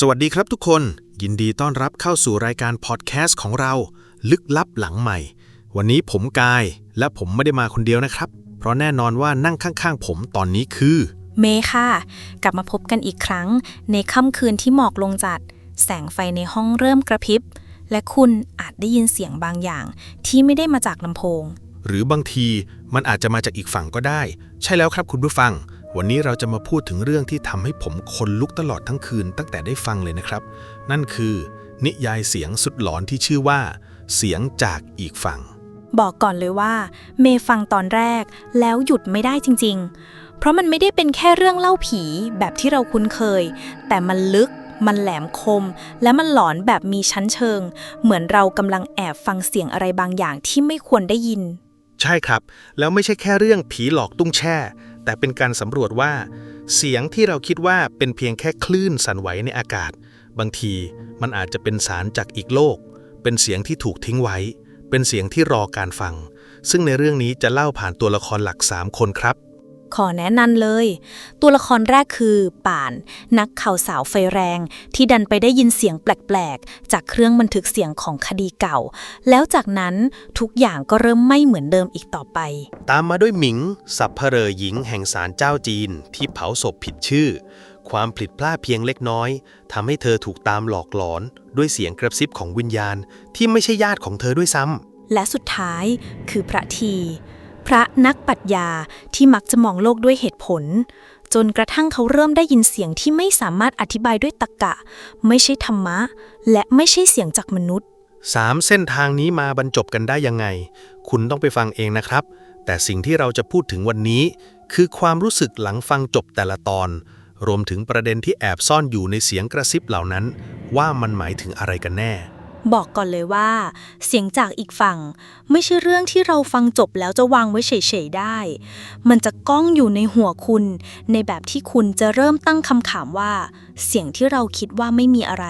สวัสดีครับทุกคน ยินดีต้อนรับเข้าสู่รายการพอดแคสต์ของเรา ลึกลับหลังใหม่ วันนี้ผมกายและผมไม่ได้มาคนเดียวนะครับ เพราะแน่นอนว่านั่งข้างๆผมตอนนี้คือ เมย์ค่ะ กลับมาพบกันอีกครั้ง ในค่ำคืนที่หมอกลงจัด แสงไฟในห้องเริ่มกระพริบ และคุณอาจได้ยินเสียงบางอย่าง ที่ไม่ได้มาจากลำโพง หรือบางทีมันอาจจะมาจากอีกฝั่งก็ได้ ใช่แล้วครับคุณผู้ฟัง วันนี้เราจะมาพูดถึงเรื่องที่ทำให้ผมขนลุกตลอดทั้งคืนตั้งแต่ได้ฟังเลยนะครับ นั่นคือ นิยายเสียงสุดหลอนที่ชื่อว่า เสียงจากอีกฝั่ง บอกก่อนเลยว่า เมย์ฟังตอนแรกแล้วหยุดไม่ได้จริง ๆ เพราะมันไม่ได้เป็นแค่เรื่องเล่าผีแบบที่เราคุ้นเคย แต่มันลึกมันแหลมคม และมันหลอนแบบมีชั้นเชิง เหมือนเรากำลังแอบฟังเสียงอะไรบางอย่างที่ไม่ควรได้ยิน ใช่ครับ แล้วไม่ใช่แค่เรื่องผีหลอกตุ้งแช่ แต่เป็นการสำรวจว่า เสียงที่เราคิดว่าเป็นเพียงแค่คลื่นสั่นไหวในอากาศ บางทีมันอาจจะเป็นสารจากอีกโลก เป็นเสียงที่ถูกทิ้งไว้ เป็นเสียงที่รอการฟัง ซึ่งในเรื่องนี้จะเล่าผ่านตัวละครหลัก 3 คนครับ ขอแนะนำเลย ตัวละครแรกคือป่าน นักข่าวสาวไฟแรง ที่ดันไปได้ยินเสียงแปลกๆ จากเครื่องบันทึกเสียงของคดีเก่า แล้วจากนั้นทุกอย่างก็เริ่มไม่เหมือนเดิมอีกต่อไป ตามมาด้วยหมิง สับเพเรอหญิงแห่งศาลเจ้าจีน ที่เผาศพผิดชื่อ ความผิดพลาดเพียงเล็กน้อยทำให้เธอถูกตามหลอกหลอน ด้วยเสียงกระซิบของวิญญาณ ที่ไม่ใช่ญาติของเธอด้วยซ้ำและสุดท้ายคือพระที พระนักปรัชญาที่มักจะมองโลกด้วยเหตุผล จนกระทั่งเขาเริ่มได้ยินเสียงที่ไม่สามารถอธิบายด้วยตรรกะ ไม่ใช่ธรรมะ และไม่ใช่เสียงจากมนุษย์สามเส้นทางนี้มาบรรจบกันได้ยังไง คุณต้องไปฟังเองนะครับ แต่สิ่งที่เราจะพูดถึงวันนี้ คือความรู้สึกหลังฟังจบแต่ละตอน รวมถึงประเด็นที่แอบซ่อนอยู่ในเสียงกระซิบเหล่านั้น ว่ามันหมายถึงอะไรกันแน่ บอกก่อนเลยว่า เสียงจากอีกฝั่ง ไม่ใช่เรื่องที่เราฟังจบแล้วจะวางไว้เฉยๆได้ มันจะก้องอยู่ในหัวคุณ ในแบบที่คุณจะเริ่มตั้งคำถามว่า เสียงที่เราคิดว่าไม่มีอะไร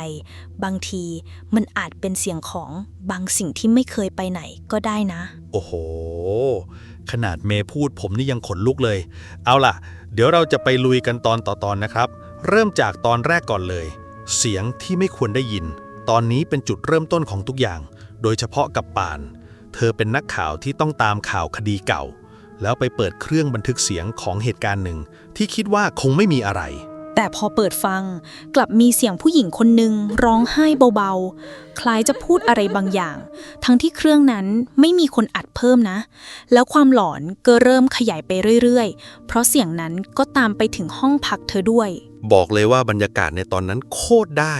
บางทีมันอาจเป็นเสียงของบางสิ่งที่ไม่เคยไปไหนก็ได้นะ โอ้โห ขนาดเมย์พูดผมนี่ยังขนลุกเลย เอาล่ะ เดี๋ยวเราจะไปลุยกันตอนต่อตอนนะครับ เริ่มจากตอนแรกก่อนเลย เสียงที่ไม่ควรได้ยิน ตอนนี้เป็นจุดเริ่มต้นของทุกอย่าง โดยเฉพาะกับป่าน เธอเป็นนักข่าวที่ต้องตามข่าวคดีเก่า แล้วไปเปิดเครื่องบันทึกเสียงของเหตุการณ์หนึ่ง ที่คิดว่าคงไม่มีอะไร แต่พอเปิดฟังกลับมีเสียงผู้หญิงคนหนึ่งร้องไห้เบาๆ คล้ายจะพูดอะไรบางอย่าง ทั้งที่เครื่องนั้นไม่มีคนอัดเพิ่มนะ แล้วความหลอนก็เริ่มขยายไปเรื่อยๆ เพราะเสียงนั้นก็ตามไปถึงห้องพักเธอด้วย บอกเลยว่าบรรยากาศในตอนนั้นโคตรได้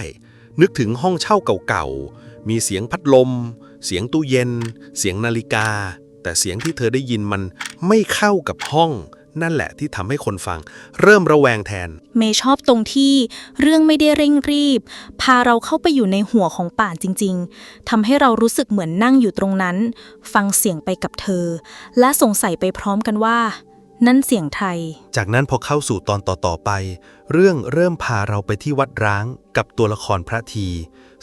นึกถึงห้องเช่าเก่าๆ มีเสียงพัดลม เสียงตู้เย็น เสียงนาฬิกา แต่เสียงที่เธอได้ยินมันไม่เข้ากับห้อง นั่นแหละที่ทำให้คนฟัง เริ่มระแวงแทน เมย์ชอบตรงที่เรื่องไม่ได้เร่งรีบ พาเราเข้าไปอยู่ในหัวของป่านจริง ๆทำให้เรารู้สึกเหมือนนั่งอยู่ตรงนั้น ฟังเสียงไปกับเธอ และสงสัยไปพร้อมกันว่า นั่นเสียงไทย จากนั้นพอเข้าสู่ตอนต่อๆไป เรื่องเริ่มพาเราไปที่วัดร้างกับตัวละครพระที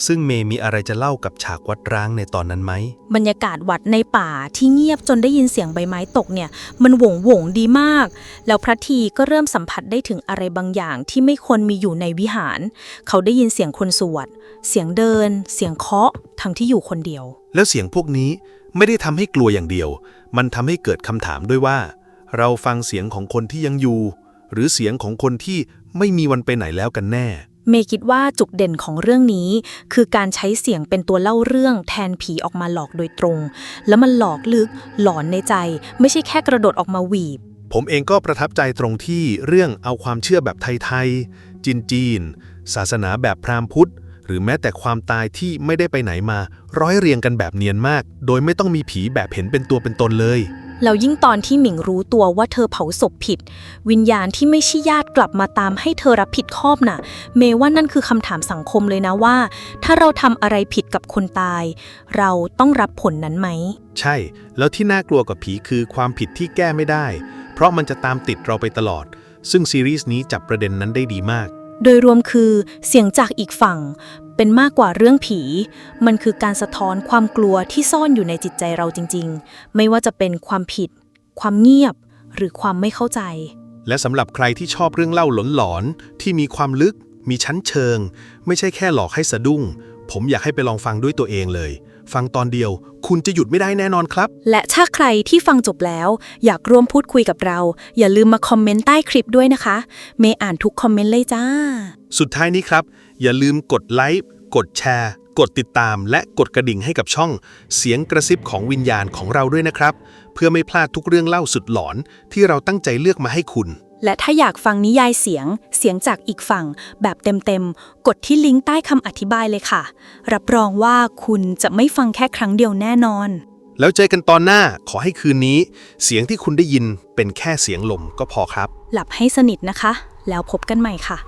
ซึ่งเมย์มีอะไรจะเล่ากับฉากวัดร้างในตอนนั้นไหม บรรยากาศวัดในป่าที่เงียบจนได้ยินเสียงใบไม้ตกเนี่ย มันหวงหวงดีมาก แล้วพระทีก็เริ่มสัมผัสได้ถึงอะไรบางอย่างที่ไม่ควรมีอยู่ในวิหาร เขาได้ยินเสียงคนสวด เสียงเดิน เสียงเคาะทั้งที่อยู่คนเดียว แล้วเสียงพวกนี้ไม่ได้ทำให้กลัวอย่างเดียว มันทำให้เกิดคำถามด้วยว่า เราฟังเสียงของคนที่ยังอยู่ หรือเสียงของคนที่ไม่มีวันไปไหนแล้วกันแน่ เมย์คิดว่าจุดเด่นของเรื่องนี้ คือการใช้เสียงเป็นตัวเล่าเรื่องแทนผีออกมาหลอกโดยตรง แล้วมันหลอกลึกหลอนในใจ ไม่ใช่แค่กระโดดออกมาหวีบ ผมเองก็ประทับใจตรงที่เรื่องเอาความเชื่อแบบไทยๆจีนจีนๆศาสนาแบบพราหมณ์พุทธหรือแม้แต่ความตายที่ไม่ได้ไปไหนมา ร้อยเรียงกันแบบเนียนมาก โดยไม่ต้องมีผีแบบเห็นเป็นตัวเป็นตนเลย แล้วยิ่งตอนที่หมิงรู้ตัวว่าเธอเผาศพผิด วิญญาณที่ไม่ใช่ญาติกลับมาตามให้เธอรับผิดคอบน่ะ เมว่านั่นคือคำถามสังคมเลยนะว่า ถ้าเราทำอะไรผิดกับคนตาย เราต้องรับผลนั้นไหม ใช่ แล้วที่น่ากลัวกว่าผีคือความผิดที่แก้ไม่ได้ เพราะมันจะตามติดเราไปตลอด ซึ่งซีรีส์นี้จับประเด็นนั้นได้ดีมากโดยรวมคือเสียงจากอีกฝั่ง เป็นมากกว่าเรื่องผี มันคือการสะท้อนความกลัวที่ซ่อนอยู่ในจิตใจเราจริง ๆ ไม่ว่าจะเป็นความผิด ความเงียบ หรือความไม่เข้าใจ และสำหรับใครที่ชอบเรื่องเล่าหลอนๆที่มีความลึก มีชั้นเชิง ไม่ใช่แค่หลอกให้สะดุ้ง ผมอยากให้ไปลองฟังด้วยตัวเองเลย ฟังตอนเดียว คุณจะหยุดไม่ได้แน่นอนครับ และถ้าใครที่ฟังจบแล้ว อยากร่วมพูดคุยกับเรา อย่าลืมมาคอมเมนต์ใต้คลิปด้วยนะคะ เมย์อ่านทุกคอมเมนต์เลยจ้า สุดท้ายนี้ครับ อย่าลืมกดไลค์ กดแชร์ กดติดตาม และกดกระดิ่งให้กับช่อง เสียงกระซิบของวิญญาณของเราด้วยนะครับ เพื่อไม่พลาดทุกเรื่องเล่าสุดหลอนที่เราตั้งใจเลือกมาให้คุณ และถ้าอยากฟังนิยายเสียง เสียงจากอีกฝั่ง แบบเต็มๆ กดที่ลิงก์ใต้คำอธิบายเลยค่ะ รับรองว่าคุณจะไม่ฟังแค่ครั้งเดียวแน่นอน แล้วเจอกันตอนหน้าขอให้คืนนี้ เสียงที่คุณได้ยินเป็นแค่เสียงลมก็พอครับ หลับให้สนิทนะคะ แล้วพบกันใหม่ค่ะ